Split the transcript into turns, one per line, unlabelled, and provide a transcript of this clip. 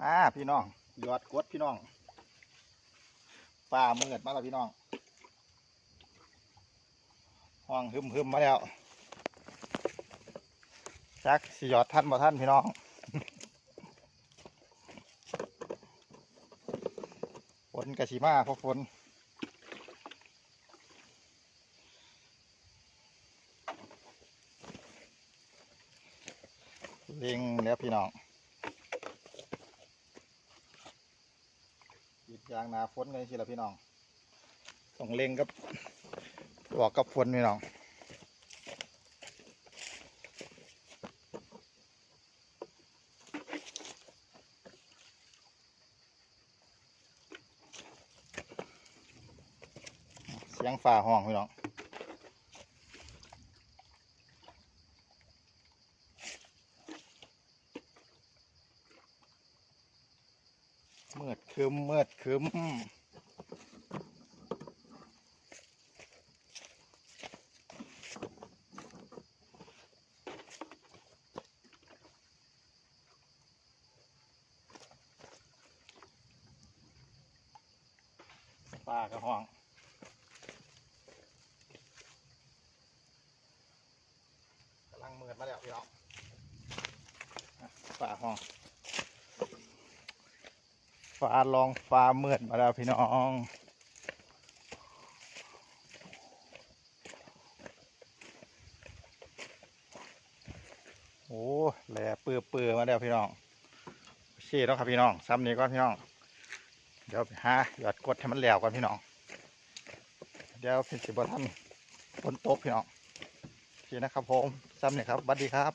มาพี่น้องยอดกดพี่น้องฟ้าเมือดมาแล้วพี่น้องห้องหึมๆมมาแล้วจักสิยอดท่านบ่ท่านพี่น้องฝนกะชิมาพราะฝนเล็งแล้วพี่น้อง ยางนาฝนกันสิละพี่น้องต้องเล็งกับออกกับฝนพี่น้องเสียงฝ่าห้องพี่น้อง มืดคืมเมืดคืมป่ากระห้องกำลังมืดมาแล้วพี่น้องอะฝ่าห้อง ฟ้าลองฟ้ามืดมาแล้วพี่น้องโอ้แหล่เปื่อเปื่อมาแล้วพี่น้องโอเคแล้วครับพี่น้องซ้ำนี้ก่อนพี่น้อง เดี๋ยวไปหาหยอดกดให้มันแล้วก่อนพี่น้อง เดี๋ยวพี่สิบท่านฝนตกพี่น้องโอเคนะครับผมซ้ำนี่ครับสวัสดีครับ